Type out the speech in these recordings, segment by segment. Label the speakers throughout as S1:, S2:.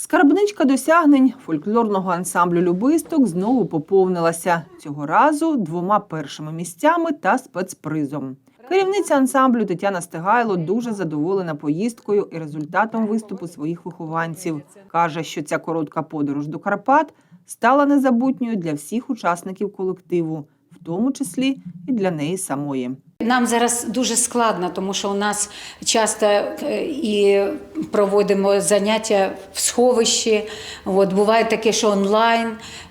S1: Скарбничка досягнень фольклорного ансамблю любисток знову поповнилася цього разу двома першими місцями та спецпризом. Керівниця ансамблю Тетяна Стегайло дуже задоволена поїздкою і результатом виступу своїх вихованців. каже, що ця коротка подорож до Карпат стала незабутньою для всіх учасників колективу, в тому числі і для неї самої.
S2: Нам зараз дуже складно, тому що у нас часто е, і проводимо заняття в сховищі. От буває таке, що онлайн.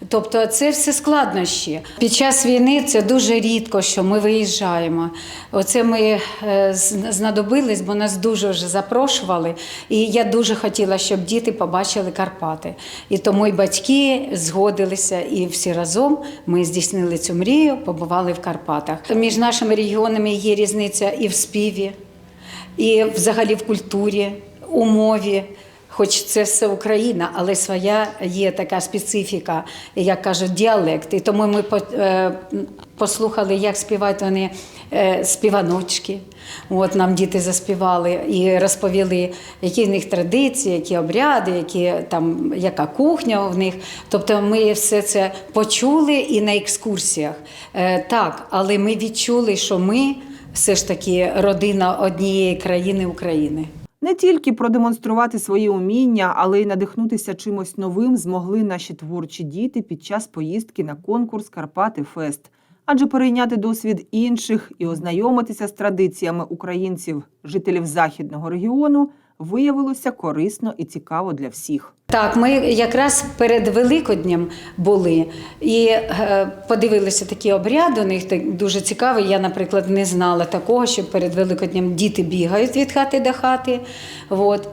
S2: Тобто, це все складнощі. Під час війни це дуже рідко, що ми виїжджаємо. Оце ми е, знадобились, бо нас дуже вже запрошували. І я дуже хотіла, щоб діти побачили Карпати. І тому і батьки згодилися, і всі разом ми здійснили цю мрію, побували в Карпатах. Між нашими регіонами є різниця і в співі, і взагалі в культурі, у мові. Хоч це все Україна, але своя є така специфіка, як кажуть, діалект. І тому ми е, послухали, як співають вони е, співаночки. От нам діти заспівали і розповіли, які в них традиції, які обряди, які там яка кухня в них. Тобто ми все це почули і на екскурсіях. Е, так, але ми відчули, що ми все ж таки родина однієї країни України.
S1: Не тільки продемонструвати свої уміння, але й надихнутися чимось новим змогли наші творчі діти під час поїздки на конкурс Карпати Фест. Адже перейняти досвід інших і ознайомитися з традиціями українців, жителів західного регіону, виявилося корисно і цікаво для всіх.
S2: Так, ми якраз перед Великоднем були і е, подивилися такі обряди. У них дуже цікавий. Я, наприклад, не знала такого, що перед Великоднем діти бігають від хати до хати. От.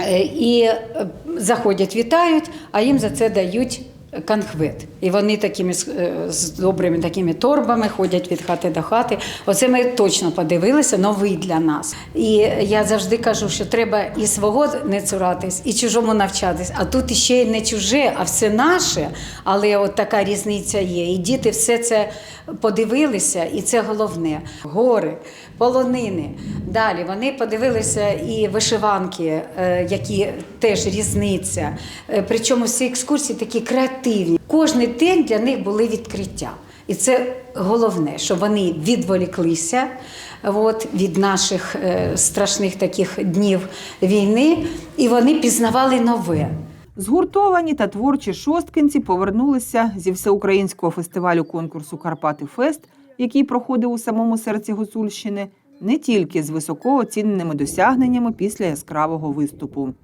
S2: Е, І е, заходять, вітають, а їм за це дають конхвет. І вони такими з- е, добрими такими торбами ходять від хати до хати. Оце ми точно подивилися, новий для нас. І я завжди кажу, що треба і свого не цуратись, і чужому навчатись. А тут іще й не чуже, а все наше. Але от така різниця є. І діти все це подивилися, і це головне. Гори, полонини. Далі вони подивилися і вишиванки, е, які теж різниця. Е, Причому всі екскурсії такі креативні. Кожний день для них були відкриття. І це головне, щоб вони відволіклися от, від наших е, страшних таких днів війни, і вони пізнавали нове.
S1: Згуртовані та творчі шосткинці повернулися зі всеукраїнського фестивалю конкурсу Карпати Фест, який проходив у самому серці Гуцульщини, не тільки з високооціненими досягненнями після яскравого виступу.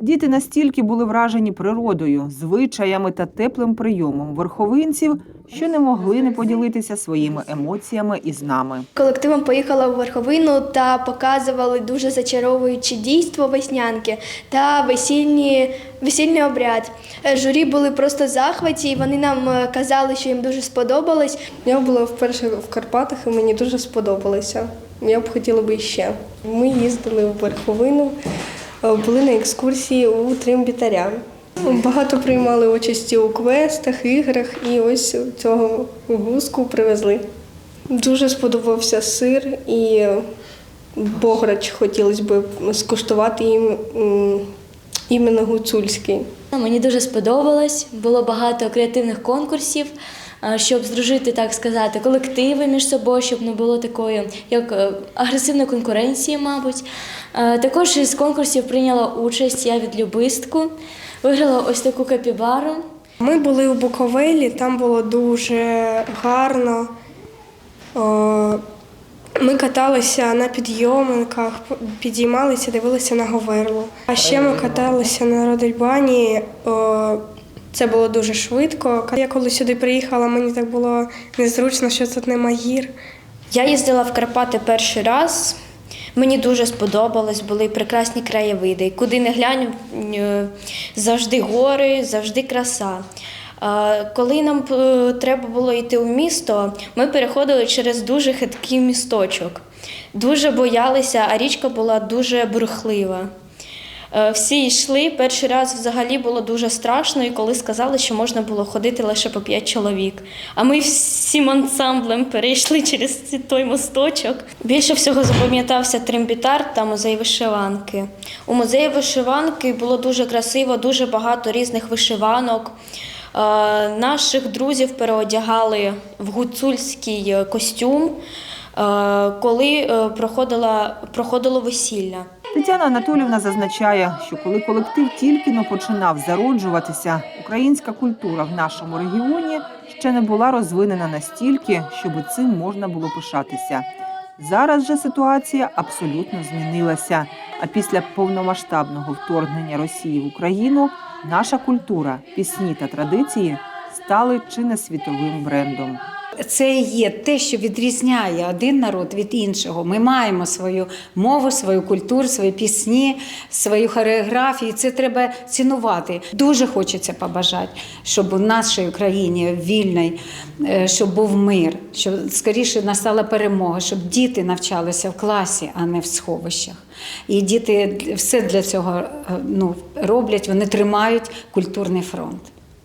S1: Діти настільки були вражені природою, звичаями та теплим прийомом верховинців, що не могли не поділитися своїми емоціями із нами.
S3: Колективом поїхала у верховину та показували дуже зачаровуючі дійство веснянки та весільні, весільний обряд. Е, Журі були просто захваті, і вони нам е, казали, що їм дуже сподобалось.
S4: Я була вперше в Карпатах і мені дуже сподобалося. Я б хотіла би ще. Ми їздили в Верховину, були на екскурсії у Тримбітаря. Багато приймали участі у квестах, іграх і ось цього гуску привезли. Дуже сподобався сир і бограч хотілося б скуштувати їм іменно гуцульський.
S5: Мені дуже сподобалось. Було багато креативних конкурсів, е, щоб здружити, так сказати, колективи між собою, щоб не було такої як е, агресивної конкуренції, мабуть. Також із конкурсів прийняла участь я від любистку. Виграла ось таку капібару.
S4: Ми були у Буковелі, там було дуже гарно. Ми каталися на підйомниках, підіймалися, дивилися на Говерлу. А ще ми каталися на Родельбані. Це було дуже швидко. Я коли сюди приїхала, мені так було незручно, що тут нема гір.
S3: Я їздила в Карпати перший раз. Мені дуже сподобалось, були прекрасні краєвиди. Куди не глянь, е, завжди гори, завжди краса. Коли нам е, треба було йти у місто, ми переходили через дуже хиткий місточок. Дуже боялися, а річка була дуже бурхлива. Е, Всі йшли. Перший раз взагалі було дуже страшно, і коли сказали, що можна було ходити лише по п'ять чоловік. А ми всім ансамблем перейшли через той мосточок. Більше всього запам'ятався трембітар та музей вишиванки. У музеї вишиванки було дуже красиво, дуже багато різних вишиванок. Е, Наших друзів переодягали в гуцульський е, костюм, коли е, проходило весілля.
S1: Тетяна Анатолівна зазначає, що коли колектив тільки но починав зароджуватися, українська культура в нашому регіоні ще не була розвинена настільки, щоб цим можна було пишатися. Зараз же ситуація абсолютно змінилася. А після повномасштабного вторгнення Росії в Україну наша культура, пісні та традиції стали чи не світовим брендом.
S2: Це є те, що відрізняє один народ від іншого. Ми маємо свою мову, свою культуру, свої пісні, свою хореографію. Це треба цінувати. Дуже хочеться побажати, щоб у нашій Україні вільній, е, щоб був мир, щоб скоріше настала перемога, щоб діти навчалися в класі, а не в сховищах. І діти все для цього е, ну, роблять, вони тримають культурний фронт.